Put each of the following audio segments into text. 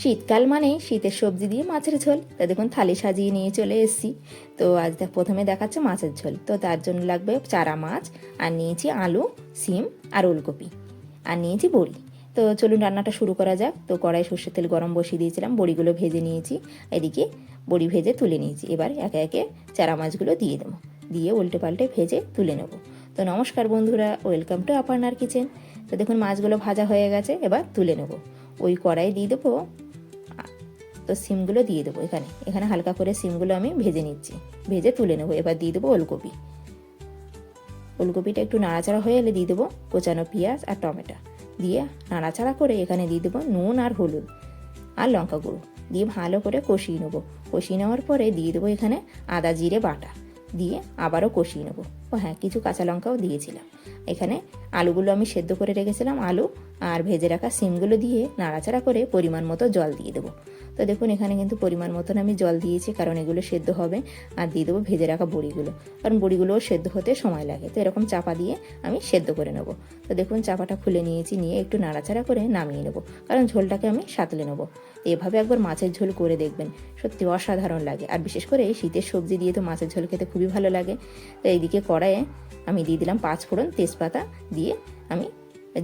শীতকাল মানে শীতের সবজি দিয়ে মাছের ঝোল। তা দেখুন, থালি সাজিয়ে নিয়ে চলে এসেছি। তো আজ প্রথমে দেখাচ্ছে মাছের ঝোল। তো তার জন্য লাগবে চারা মাছ, আর নিয়েছি আলু, সিম, আর ওলকপি, আর নিয়েছি বড়ি। তো চলুন রান্নাটা শুরু করা যাক। তো কড়াই সর্ষের তেল গরম বসিয়ে দিয়েছিলাম, বড়িগুলো ভেজে নিয়েছি। এদিকে বড়ি ভেজে তুলে নিয়েছি। এবার একে একে চারা মাছগুলো দিয়ে দেবো। দিয়ে উল্টে পাল্টে ভেজে তুলে নেব। তো নমস্কার বন্ধুরা, ওয়েলকাম টু আপারনার কিচেন। তো দেখুন, মাছগুলো ভাজা হয়ে গেছে, এবার তুলে নেব। ওই কড়াই দিয়ে দেবো তো সিমগুলো দিয়ে দেবো এখানে। এখানে হালকা করে সিমগুলো আমি ভেজে নিচ্ছি। ভেজে তুলে নেব। এবার দিয়ে দেবো ওলকপি। ওলকপিটা একটু নাড়াচাড়া হয়ে এলে দিয়ে দেবো কোচানো পেঁয়াজ আর টমেটো। দিয়ে নাড়াচাড়া করে এখানে দিয়ে দেবো নুন আর হলুদ আর লঙ্কা গুঁড়ো। দিয়ে ভালো করে কষিয়ে নেব। কষিয়ে নেওয়ার পরে দিয়ে দেবো এখানে আদা জিরে বাটা। দিয়ে আবারও কষিয়ে নেব। ও হ্যাঁ কিছু কাঁচা লঙ্কাও দিয়েছিলাম। এখানে আলুগুলো আমি সেদ্ধ করে রেখেছিলাম, আলু আর ভেজে রাখা সিমগুলো দিয়ে নাড়াচাড়া করে পরিমাণ মতো জল দিয়ে দেবো। তো দেখুন, এখানে কিন্তু পরিমাণ মতন আমি জল দিয়েছি, কারণ এগুলো সেদ্ধ হবে আর দিয়ে দেবো ভেজে রাখা বড়িগুলো, কারণ বড়িগুলোও সেদ্ধ হতে সময় লাগে। তো এরকম চাপা দিয়ে আমি সেদ্ধ করে নেব। তো দেখুন, চাপাটা খুলে নিয়েছি, নিয়ে একটু নাড়াচাড়া করে নামিয়ে নেব, কারণ ঝোলটাকে আমি সাতলে নেব। এভাবে একবার মাছের ঝোল করে দেখবেন, সত্যি অসাধারণ লাগে। আর বিশেষ করে এই শীতের সবজি দিয়ে তো মাছের ঝোল খেতে খুবই ভালো লাগে। তো এইদিকে কড়াইয়ে আমি দিয়ে দিলাম পাঁচ ফোড়ন তেজপাতা দিয়ে আমি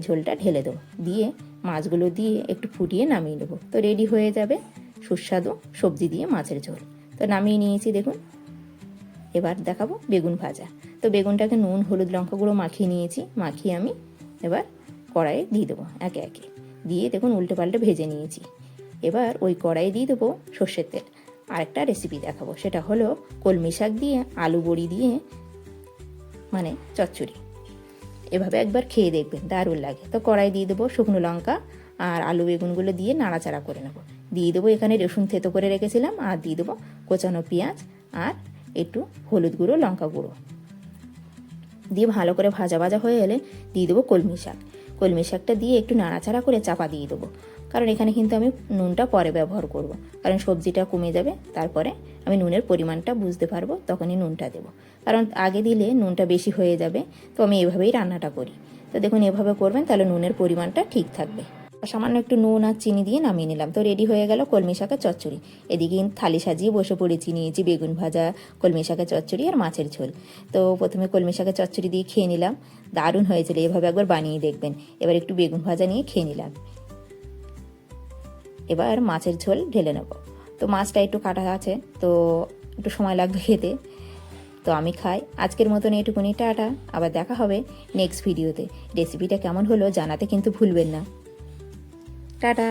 ঝোলটা ঢেলে দেবো। দিয়ে মাছগুলো দিয়ে একটু ফুটিয়ে নামিয়ে নেব। তো রেডি হয়ে যাবে সুস্বাদু সবজি দিয়ে মাছের ঝোল। তো নামিয়ে নিয়েছি দেখুন। এবার দেখাবো বেগুন ভাজা। তো বেগুনটাকে নুন, হলুদ, লঙ্কা গুঁড়ো মাখিয়ে নিয়েছি। মাখিয়ে আমি এবার কড়াইয়ে দিয়ে দেবো একে একে। দিয়ে দেখুন উল্টে পাল্টে ভেজে নিয়েছি। এবার ওই কড়াইয়ে দিয়ে দেবো সর্ষের তেল। আরেকটা রেসিপি দেখাবো। সেটা হলো কলমি শাক দিয়ে আলু বড়ি দিয়ে মানে চচ্চড়ি। এভাবে একবার খেয়ে দেখবেন, দারুণ লাগে। তো কড়াই দিয়ে দেবো শুকনো লঙ্কা আর আলু বেগুনগুলো দিয়ে নাড়াচাড়া করে নেব। দিয়ে দেবো এখানে রসুন থেতো করে রেখেছিলাম আর দিয়ে দেবো কোচানো পেঁয়াজ আর একটু হলুদ গুঁড়ো, লঙ্কা গুঁড়ো। দিয়ে ভালো করে ভাজা ভাজা হয়ে এলে দিয়ে দেবো কলমি শাক। কলমি শাকটা দিয়ে একটু নাড়াচাড়া করে চাপা দিয়ে দেবো। কারণ এখানে কিন্তু আমি নুনটা পরে ব্যবহার করব। কারণ সবজিটা কমে যাবে, তারপরে আমি নুনের পরিমাণটা বুঝতে পারব, তখনই নুনটা দেব। কারণ আগে দিলে নুনটা বেশি হয়ে যাবে, তো আমি এভাবেই রান্নাটা করি। তো দেখুন, এভাবে করবেন, তাহলে নুনের পরিমাণটা ঠিক থাকবে। সামান্য একটু নুন আর চিনি দিয়ে নামিয়ে নিলাম। তো রেডি হয়ে গেল কলমি শাকের চচ্চড়ি। এদিকে থালি সাজিয়ে বসে পড়েছি, নিয়েছি বেগুন ভাজা, কলমি শাকের চচ্চড়ি আর মাছের ঝোল। তো প্রথমে কলমি শাকের চচ্চড়ি দিয়ে খেয়ে নিলাম। দারুণ হয়েছিল, এভাবে একবার বানিয়ে দেখবেন। এবার একটু বেগুন ভাজা নিয়ে খেয়ে নিলাম। এবার মাছের ঝোল ঢেলে নেব। তো মাছটা একটু কাটা আছে, তো একটু সময় লাগবে খেতে। তো আমি খাই। আজকের মতন এটুকুনি, টাটা। আবার দেখা হবে নেক্সট ভিডিওতে রেসিপিটা কেমন হলো জানাতে কিন্তু ভুলবেন না। টাটা